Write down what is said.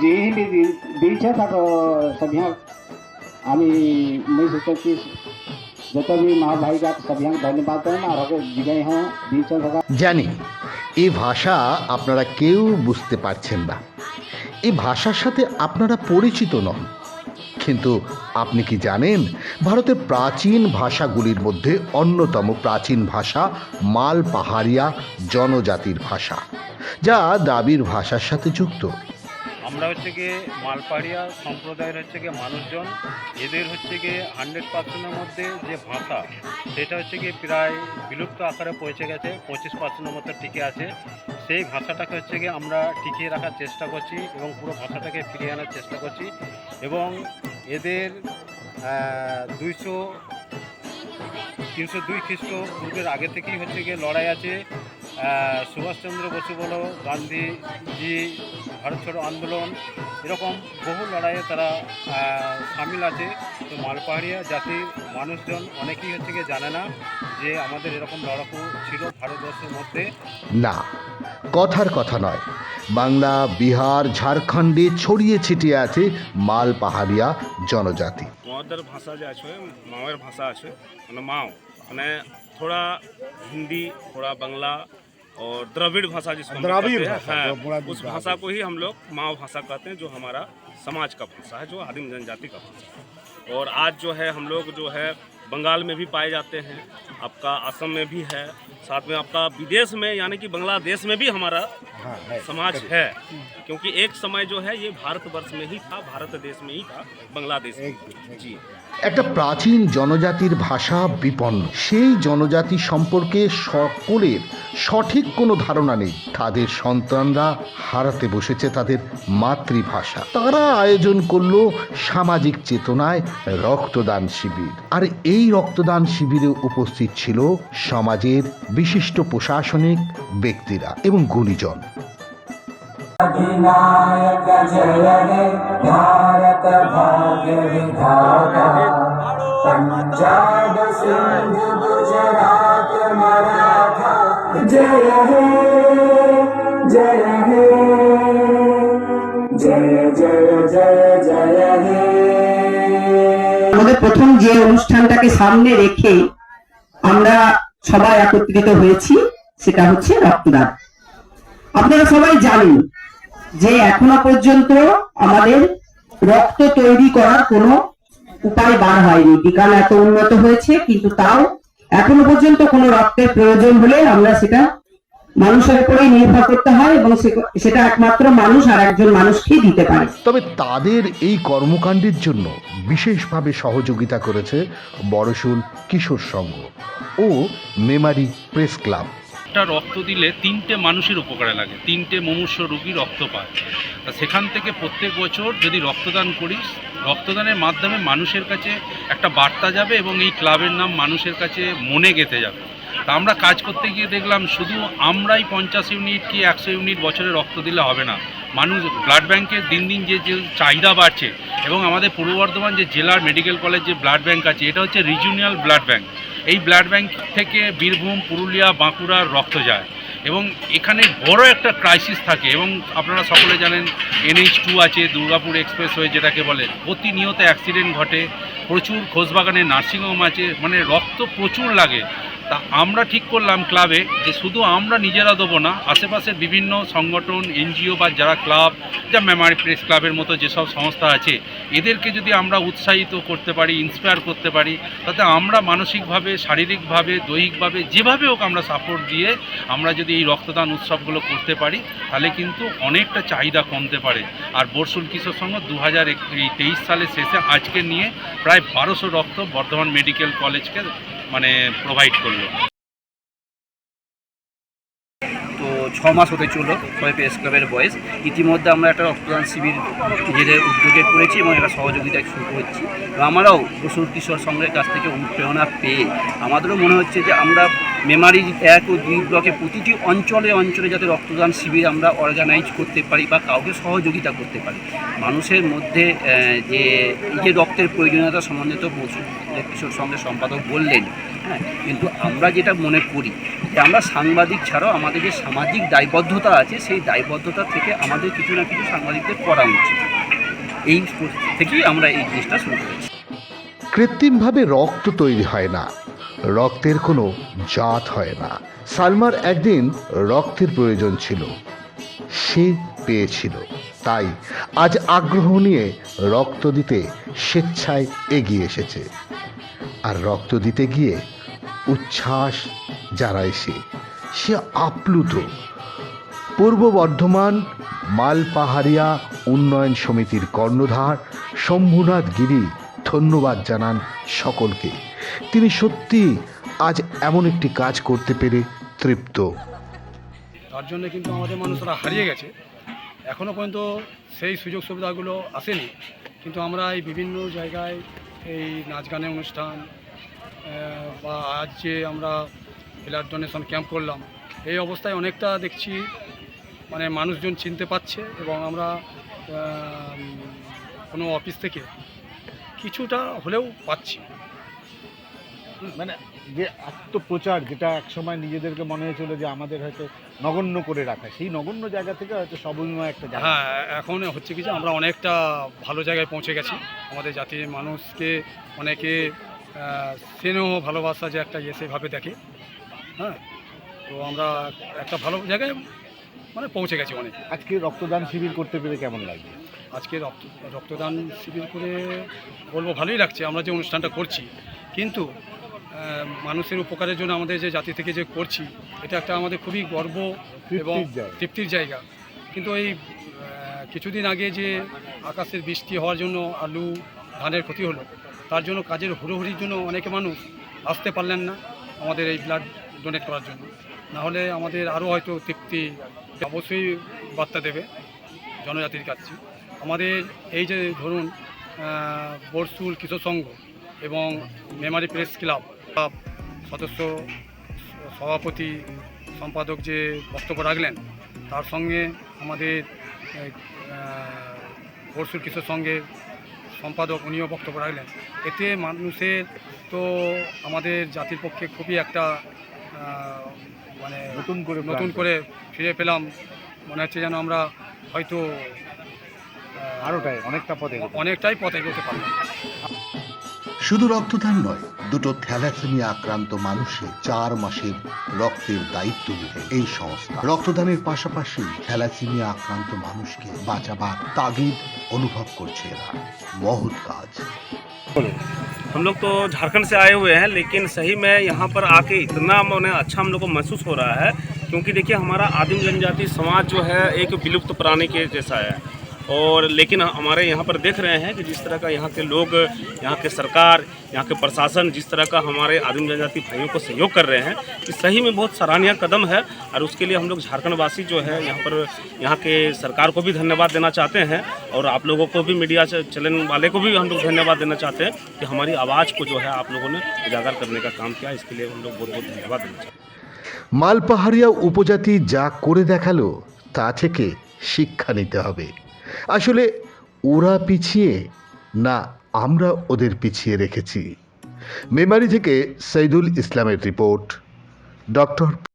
जेही बी दि- दिन्छ तर सभ्या हामी मैं सोचें जत भी माँ भाई का सभ्या धन्यवाद करें और अगर जिगाई हाँ दिन्छ सका জানি এই ভাষা আপনারা কেউ বুঝতে পারছেন না এই ভাষার সাথে আপনারা পরিচিত নন কিন্তু আপনি কি জানেন ভারতের প্রাচীন ভাষাগুলির মধ্যে অন্যতম প্রাচীন ভাষা মাল পাহাড়িয়া জনজাতির ভাষা যা দ্রাবিড় ভাষার সাথে যুক্ত আমরা হচ্ছে গিয়ে মালপাড়িয়া সম্প্রদায়ের হচ্ছে গিয়ে মানুষজন, এদের হচ্ছে গিয়ে হান্ড্রেড পার্সেন্টের মধ্যে যে ভাষা সেটা হচ্ছে গিয়ে প্রায় বিলুপ্ত আকারে পৌঁছে গেছে, পঁচিশ পার্সেন্টের মতো টিকে আছে। সেই ভাষাটাকে হচ্ছে গিয়ে আমরা টিকিয়ে রাখার চেষ্টা করছি এবং পুরো ভাষাটাকে ফিরিয়ে আনার চেষ্টা করছি এবং এদের দুইশো, তিনশো দুই খ্রিস্ট পূর্বের আগে থেকেই হচ্ছে গিয়ে লড়াই আছে। সুভাষচন্দ্র বসু বলো, গান্ধীজি ভারত ছাড়ো আন্দোলন এরকম বহু লড়াইয়ে তারা সামিল আছে। তো মালপাহাড়িয়া জাতির মানুষজন অনেকেই হচ্ছে গিয়ে জানে না যে আমাদের এরকম লড়াকু ছিল ভারতবর্ষের মধ্যে। না কথার কথা নয়। বাংলা বিহার ঝাড়খণ্ডে ছড়িয়ে ছিটিয়ে আছে মাল পাহাড়িয়া জনজাতি। মাওয়াদের ভাষা যে আছে মাওয়ের ভাষা আছে মানে মাও মানে থোড়া হিন্দি থোড়া বাংলা और द्रविड़ भाषा जिसको द्रविड़ हैं, भाषा, हाँ, उस भाषा को ही हम लोग माओ भाषा कहते हैं जो हमारा समाज का भाषा है जो आदिम जनजाति का भाषा है। और आज जो है हम लोग जो है बंगाल में भी पाए जाते हैं आपका असम में भी है साथ में आपका विदेश में यानी कि बांग्लादेश में भी हमारा हाँ है। समाज है क्योंकि एक समय जो है ये भारतवर्ष में ही था भारत देश में ही था बांग्लादेश में जी। একটা প্রাচীন জনজাতির ভাষা বিপন্ন। সেই জনজাতি সম্পর্কে সকলের সঠিক কোনো ধারণা নেই। তাদের সন্তানরা হারাতে বসেছে তাদের মাতৃভাষা। তারা আয়োজন করল সামাজিক চেতনায় রক্তদান শিবির। আর এই রক্তদান শিবিরে উপস্থিত ছিল সমাজের বিশিষ্ট প্রশাসনিক ব্যক্তিরা এবং গুণীজন। अधिनायक जय हे भारत भाग्य विधाता पंजाब सिंध गुजरात मराठा जय हे जय हे जय जय जय जय हे আমাদের প্রথম যে অনুষ্ঠানটাকে সামনে রেখে আমরা সবাই একত্রিত হয়েছি সেটা হচ্ছে রক্তদান আপনারা সবাই জানেন যে এখনও পর্যন্ত আমাদের রক্ত তৈরি করার কোনো উপায় বার হয়নি। বিজ্ঞান এত উন্নত হয়েছে, কিন্তু তাও এখনও পর্যন্ত কোনো রক্তের প্রয়োজন হলে আমরা সেটা মানুষের উপরেই নির্ভর করতে হয় এবং সেটা একমাত্র মানুষ আর একজন মানুষকেই দিতে পারে। তবে তাদের এই কর্মকাণ্ডের জন্য বিশেষভাবে সহযোগিতা করেছে বড়শুল কিশোর সংঘ ও মেমারি প্রেস ক্লাব। একটা রক্ত দিলে তিনটে মানুষের উপকারে লাগে, তিনটে মুমূর্ষ রোগী রক্ত পায় তা সেখান থেকে প্রত্যেক বছর যদি রক্তদান করিস, রক্তদানের মাধ্যমে মানুষের কাছে একটা বার্তা যাবে এবং এই ক্লাবের নাম মানুষের কাছে মনে গেঁথে যাবে। তা আমরা কাজ করতে গিয়ে দেখলাম শুধু আমরাই পঞ্চাশ ইউনিট কি একশো ইউনিট বছরে রক্ত দিলে হবে না। মানুষ ব্লাড ব্যাংকের দিন দিন যে যে চাহিদা বাড়ছে এবং আমাদের পূর্ব বর্ধমান যে জেলার মেডিকেল কলেজ যে ব্লাড ব্যাংক আছে, এটা হচ্ছে রিজিওনাল ব্লাড ব্যাংক এই ব্লাড ব্যাঙ্ক থেকে বীরভূম পুরুলিয়া বাঁকুড়ার রক্ত যায়। এবং এখানে বড় একটা ক্রাইসিস থাকে এবং আপনারা সকলে জানেন এনএইচ টু আছে, দুর্গাপুর এক্সপ্রেসওয়ে যেটাকে বলে, প্রতিনিয়ত অ্যাক্সিডেন্ট ঘটে, প্রচুর খোঁজবাগানে নার্সিংহোম আছে মানে রক্ত প্রচুর লাগে। তা আমরা ঠিক করলাম ক্লাবে যে শুধু আমরা নিজেরা দেবো না, আশেপাশের বিভিন্ন সংগঠন এনজিও বা যারা ক্লাব যা মেমারি প্রেস ক্লাবের মতো যেসব সংস্থা আছে, এদেরকে যদি আমরা উৎসাহিত করতে পারি ইন্সপায়ার করতে পারি, তাতে আমরা মানসিকভাবে, শারীরিকভাবে, দৈহিকভাবে যেভাবে হোক আমরা সাপোর্ট দিয়ে আমরা যদি এই রক্তদান উৎসবগুলো করতে পারি, তাহলে কিন্তু অনেকটা চাহিদা কমতে পারে। আর বর্ষুল কিশোর সংঘ দু হাজার তেইশ সালের শেষে আজকে নিয়ে প্রায় বারোশো রক্ত বর্ধমান মেডিকেল কলেজকে মানে প্রোভাইড করল। ছ মাস হতে চলল ছয় প্রেস ক্লাবের বয়স। ইতিমধ্যে আমরা একটা রক্তদান শিবির নিজেদের উদ্যোগে করেছি এবং একটা সহযোগিতা শুরু করছি। আমরাও বসুর কিশোর সংঘের কাছ থেকে অনুপ্রেরণা পেয়ে, আমাদেরও মনে হচ্ছে যে আমরা মেমারি এক ও দুই ব্লকে প্রতিটি অঞ্চলে অঞ্চলে যাতে রক্তদান শিবির আমরা অর্গানাইজ করতে পারি বা কাউকে সহযোগিতা করতে পারি, মানুষের মধ্যে যে এই যে রক্তের প্রয়োজনীয়তা সম্বন্ধে তো কিশোর সংঘের সম্পাদক বললেন হ্যাঁ কিন্তু আমরা যেটা মনে করি যে আমরা সাংবাদিক ছাড়াও আমাদের যে সামাজিক দায়বদ্ধতা আছে, সেই দায়বদ্ধতা থেকে আমাদের কিছু না কিছু সাংবাদিকদের করা উচিত। এই থেকেই আমরা এই জিনিসটা শুরু করেছি। কৃত্রিমভাবে রক্ত তৈরি হয় না। রক্তের কোনো জাত হয় না। সালমার একদিন রক্তের প্রয়োজন ছিল। সে পেয়েছিল। তাই আজ আগ্রহ নিয়ে রক্ত দিতে স্বেচ্ছায় এগিয়ে এসেছে। আর রক্ত দিতে গিয়ে উচ্ছ্বাস যারা এসে সে আপ্লুত। পূর্ব বর্ধমান মালপাহাড়িয়া উন্নয়ন সমিতির কর্ণধার শম্ভুনাথ গিরি ধন্যবাদ জানান সকলকে। তিনি সত্যি আজ এমন একটি কাজ করতে পেরে তৃপ্ত। তার জন্য কিন্তু আমাদের মানুষরা হারিয়ে গেছে। এখনও পর্যন্ত সেই সুযোগ সুবিধাগুলো আসেনি। কিন্তু আমরা এই বিভিন্ন জায়গায় এই নাচ গানের অনুষ্ঠান বা আজ যে আমরা ব্লাড ডোনেশন ক্যাম্প করলাম, এই অবস্থায় অনেকটা দেখছি মানে মানুষজন চিনতে পারছে এবং আমরা কোনো অফিস থেকে কিছুটা হলেও পাচ্ছি। মানে যে আত্মপ্রচার যেটা একসময় নিজেদেরকে মনে হয়েছিল যে আমাদের হয়তো নগণ্য করে রাখা সেই নগণ্য জায়গা থেকে হয়তো সবময় একটা জায়গা। হ্যাঁ এখন হচ্ছে কি যে আমরা অনেকটা ভালো জায়গায় পৌঁছে গেছি। আমাদের জাতির মানুষকে অনেকে স্নেহ ভালোবাসা যে একটা ইয়ে সেভাবে দেখে। হ্যাঁ তো আমরা একটা ভালো জায়গায় মানে পৌঁছে গেছি অনেক। আজকে রক্তদান শিবির করতে পেরে কেমন লাগছে আজকে রক্ত রক্তদান শিবির করে বলব ভালোই লাগছে আমরা যে অনুষ্ঠানটা করছি। কিন্তু মানুষের উপকারের জন্য আমাদের যে জাতি থেকে যে করছি এটা একটা আমাদের খুবই গর্ব এবং তৃপ্তির জায়গা। কিন্তু এই কিছুদিন আগে যে আকাশের বৃষ্টি হওয়ার জন্য আলু ধানের ক্ষতি হলো তার জন্য কাজের হুড়োহুড়ির জন্য অনেকে মানুষ আসতে পারলেন না আমাদের এই ব্লাড ডোনেট করার জন্য। না হলে আমাদের আরও হয়তো তৃপ্তি অবশ্যই বার্তা দেবে জনজাতির কাছে। আমাদের এই যে ধরুন বরসুল কিশোর সংঘ এবং মেমারি প্রেস ক্লাব সদস্য সভাপতি সম্পাদক যে বক্তব্য রাখলেন তার সঙ্গে আমাদের আহ, কিশোর সংঘের সম্পাদক উনিও বক্তব্য রাখলেন। এতে মানুষের তো আমাদের জাতির পক্ষে খুবই একটা মানে নতুন করে নতুন করে ফিরে পেলাম। মনে হচ্ছে যেন আমরা হয়তো আরোটাই অনেকটা পথে অনেকটাই পথ এগোতে পারলাম। শুধু রক্তদান নয় দুটো থ্যালাসেমিয়া আক্রান্ত মানুষের চার মাসের রক্তের দায়িত্ব নিবে এই সংস্থা রক্তদানের পাশাপাশি থ্যালাসেমিয়া আক্রান্ত মানুষকে বাঁচাবার তাগিদ অনুভব করছে এরা মহৎ কাজ हम लोग तो झारखंड से आए हुए हैं लेकिन सही में यहाँ पर आके इतना मैंने अच्छा हम लोग को महसूस हो रहा है क्योंकि देखिए हमारा आदिम जनजाति समाज जो है एक विलुप्त प्राणी के जैसा है और लेकिन हमारे यहाँ पर देख रहे हैं कि जिस तरह का यहाँ के लोग यहाँ के सरकार यहाँ के प्रशासन जिस तरह का हमारे आदिम जनजाति भाइयों को सहयोग कर रहे हैं कि सही में बहुत सराहनीय कदम है और उसके लिए हम लोग झारखंड वासी जो है यहाँ पर यहाँ के सरकार को भी धन्यवाद देना चाहते हैं और आप लोगों को भी मीडिया चैनल वाले को भी हम लोग धन्यवाद देना चाहते हैं कि हमारी आवाज़ को जो है आप लोगों ने उजागर करने का काम किया इसके लिए हम लोग बहुत बहुत धन्यवाद देना चाहते हैं মালপাহাড়িয়া উপজাতি যা করে দেখালো তা থেকে শিক্ষা নিতে হবে আসলে ওরা পিছিয়ে না আমরা ওদের পিছিয়ে রেখেছি। মেমারি থেকে সৈদুল ইসলামের রিপোর্ট ডক্টর